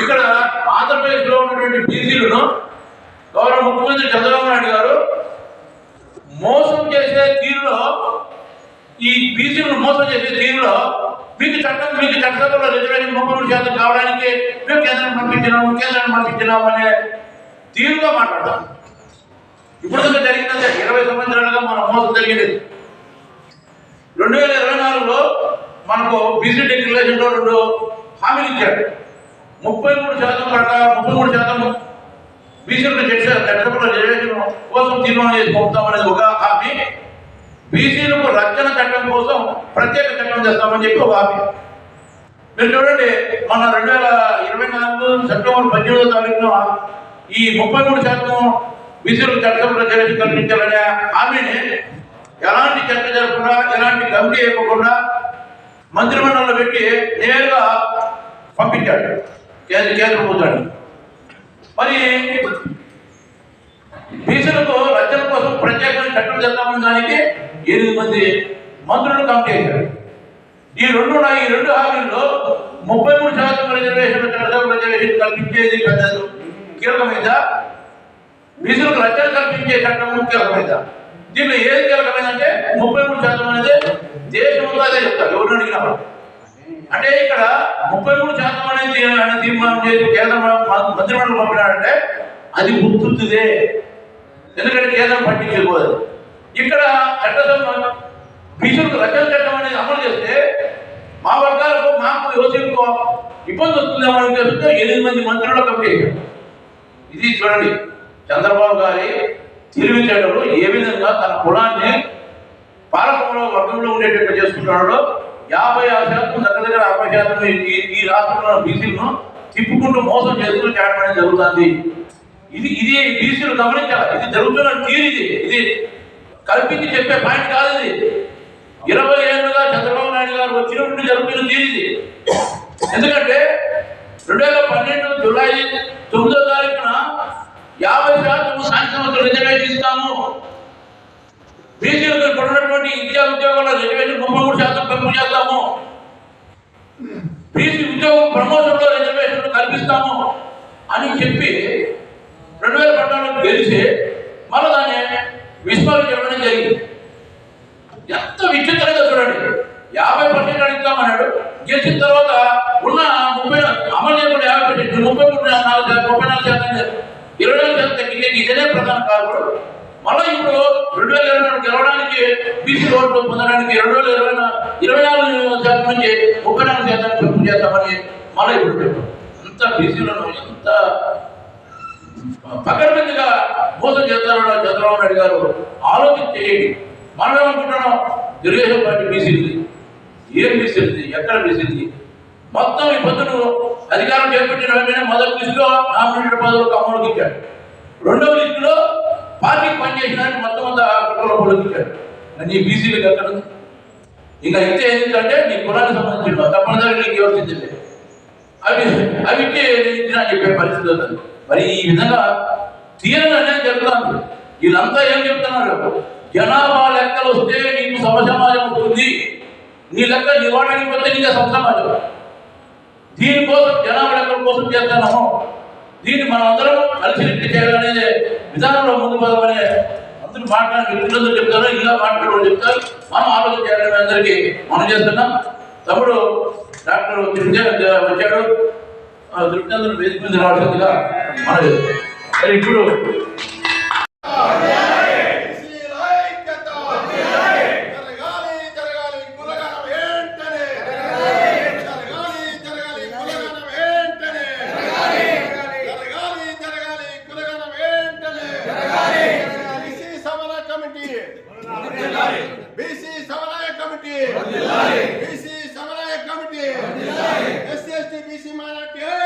ఇక్కడ ఆంధ్రప్రదేశ్లో ఉన్నటువంటి బీసీలను గౌరవ ముఖ్యమంత్రి చంద్రబాబు నాయుడు గారు మోసం చేసే తీరులో ఈ బీసీలను మోసం చేసే తీరులో మీకు చట్టం మీకు చట్టసభలో రిజర్వేషన్ ముప్పై మూడు శాతం కావడానికి మేము కేంద్రం పంపించినాము కేంద్రాన్ని పంపించినాము అనే తీరుగా మాట్లాడతాం. ఇప్పుడు జరిగిందంటే ఇరవై సంవత్సరాలుగా మన మోసం జరిగింది. రెండు వేల ఇరవై నాలుగులో మనకు బీసీ డిక్లరేషన్లో రెండు హామీలు ఇచ్చాడు ముప్పై మూడు శాతం ప్రకారం ముప్పై మూడు శాతం బీసీలకు చేశారు చట్టసభలో రిజర్వేషన్ కోసం తీర్మానం చేసి పంపుతామనేది ఒక హామీ. బీసీలకు రక్షణ చట్టం కోసం ప్రత్యేక చట్టం చేస్తామని చెప్పి ఒక హామీ. మీరు చూడండి మన రెండు వేల ఇరవై నాలుగు సెప్టెంబర్ పద్దెనిమిదో తారీఖున ఈ ముప్పై మూడు శాతం బీసీలకు చట్టసభలో రిజర్వేషన్ కల్పించాలనే హామీని ఎలాంటి చర్చ జరగకుండా ఎలాంటి కమిటీ ఇవ్వకుండా మంత్రిమండలిలో పెట్టి నేరుగా పంపించాడు. కేంద్ర కేంద్ర ప్రభుత్వాన్ని మరి బీసీలకు రక్షణ కోసం ప్రత్యేకమైన చట్టం చేద్దామని దానికి ఎనిమిది మంది మంత్రులు కమిటీ అయ్యారు ఈ రెండు ఉన్నాయి ఈ రెండు హామీల్లో ముప్పై మూడు శాతం రిజర్వేషన్ రిజర్వేషన్ కల్పించేది పెద్ద కీలకమైందా? బీసీలకు రక్షణ కల్పించే చట్టం కీలకమైందా? దీంట్లో ఏది కీలకమైందంటే ముప్పై మూడు శాతం అనేది దేశంలో అదే చెప్తారు ఎవరు అడిగినా అంటే ఇక్కడ ముప్పై మూడు శాతం అనేది ఆయన తీర్మానం చేసి కేంద్ర మంత్రిమండలి పంపినాడంటే అది గుర్తుందిదే ఎందుకంటే కేంద్రం పట్టించుకోదు. ఇక్కడ చట్టసభ బీసీలకు రక్షణ చట్టం అనేది అమలు చేస్తే మా వర్గాలకు మాకు యువతకు ఇబ్బంది వస్తుందేమో అని చెప్తే ఎనిమిది మంది మంత్రులు కమిటీ ఇది చూడండి. చంద్రబాబు గారి తెలివితేటలు ఏ విధంగా తన కులాన్ని పాలకంలో వర్గంలో ఉండేటట్టు చేసుకుంటున్నాడో యాభై ఆరు శాతం దగ్గర దగ్గర అరవై శాతం ఈ రాష్ట్రంలో బీసీలను తిప్పుకుంటూ మోసం చేస్తూ చేయడం జరుగుతుంది. ఇది ఇది బీసీలు గమనించాలి? ఇది జరుగుతున్న తీరు ఇది. ఇది కల్పించి చెప్పే పాయింట్ కాదు ఇది. ఇరవై ఏళ్ళుగా చంద్రబాబు నాయుడు గారు వచ్చినప్పుడు జరుగుతున్న తీరు ఇది. ఎందుకంటే రెండు వేల పన్నెండు జూలై తొమ్మిదో తారీఖున యాభై శాతం సాయంత్రం రిజర్వేషన్ ఇస్తాము బీసీలకు ఇప్పుడు ఉన్నటువంటి విద్యా ఉద్యోగాల వేలు ముప్పై మూడు శాతం పెంపు చేస్తాము. బీసీ ఉద్యోగం ప్రమోషన్లో రిజర్వేషన్లు కల్పిస్తాము అని చెప్పి రెండు వేల పద్నాలుగు గెలిచి మళ్ళీ దాన్ని విస్మరించడం జరిగింది. ఎంత విచిత్రంగా చూడండి. యాభై పర్సెంట్ అడుగుతామన్నాడు. గెలిచిన తర్వాత ఉన్న ముప్పై అమలు చేయకుండా యాభై పర్సెంట్ ముప్పై మూడు నాలుగు ముప్పై నాలుగు శాతం ఇరవై నాలుగు శాతం తగ్గింది ఇదే ప్రధాన కారణం. మళ్ళీ ఇప్పుడు రెండు వేల ఇరవై నాలుగు గెలవడానికి బీసీ ఓట్లు పొందడానికి రెండు వేల ఇరవై ఇరవై నాలుగు శాతం నుంచి ముప్పై నాలుగు శాతం పెంపు చేస్తామని మళ్ళీ ఇప్పుడు చెప్పారు. ఎంత బీసీలను ఎంత పకడ్బందీగా మోసం చేస్తారో చంద్రబాబు నాయుడు గారు ఆలోచన చేయండి. మనం ఏమనుకుంటున్నాం? తెలుగుదేశం పార్టీ బీసీలది ఏం బీసీలది ఎక్కడ బీసీలది మొత్తం ఈ పొద్దును అధికారం చేపట్టిన వెంటనే మొదటి లిస్టులో నామినేటెడ్ పదవులకు అమలుకి ఇచ్చాడు రెండవ లిస్టులో పార్టీకి పనిచేసినానికి మొత్తం అంతా కుటుంబంలో పొలికిచ్చాడు నీ బీసీలకు ఎక్కడ ఇంకా అయితే ఏంటంటే నీ కులానికి సంబంధించిన తప్పనిసరిగా నీకు యోచించలేదు అవి అవి ఇచ్చిన చెప్పే పరిస్థితి అవుతుంది మరి ఈ విధంగా తీరని అనేది వీళ్ళంతా ఏం చెప్తున్నారు? జనాభా లెక్కలు వస్తే నీకు సమసమాజం అవుతుంది నీ లెక్క నివారణకి పోతే నీకే సమసమాజం దీనికోసం జనాభా లెక్కల కోసం చేస్తున్నాము. దీన్ని మనం అందరం కలిసి రెడ్డి చేయాలనేది విధానంలో ముందు పదమనే అందరూ మాట్లాడి వ్యక్తులందరూ చెప్తారు ఇలా మాట్లాడే చెప్తారు. మనం ఆలోచన చేయాలని అందరికీ మనం చేస్తున్నాం. తమ్ముడు డాక్టర్ వచ్చాడు. దృష్టి వేదిక మీద రావాల్సిందిగా మనది ఇప్పుడు సమన్వయ కమిటీ బీసీ సమన్వయ committee SC ST BC minority ఐక్యత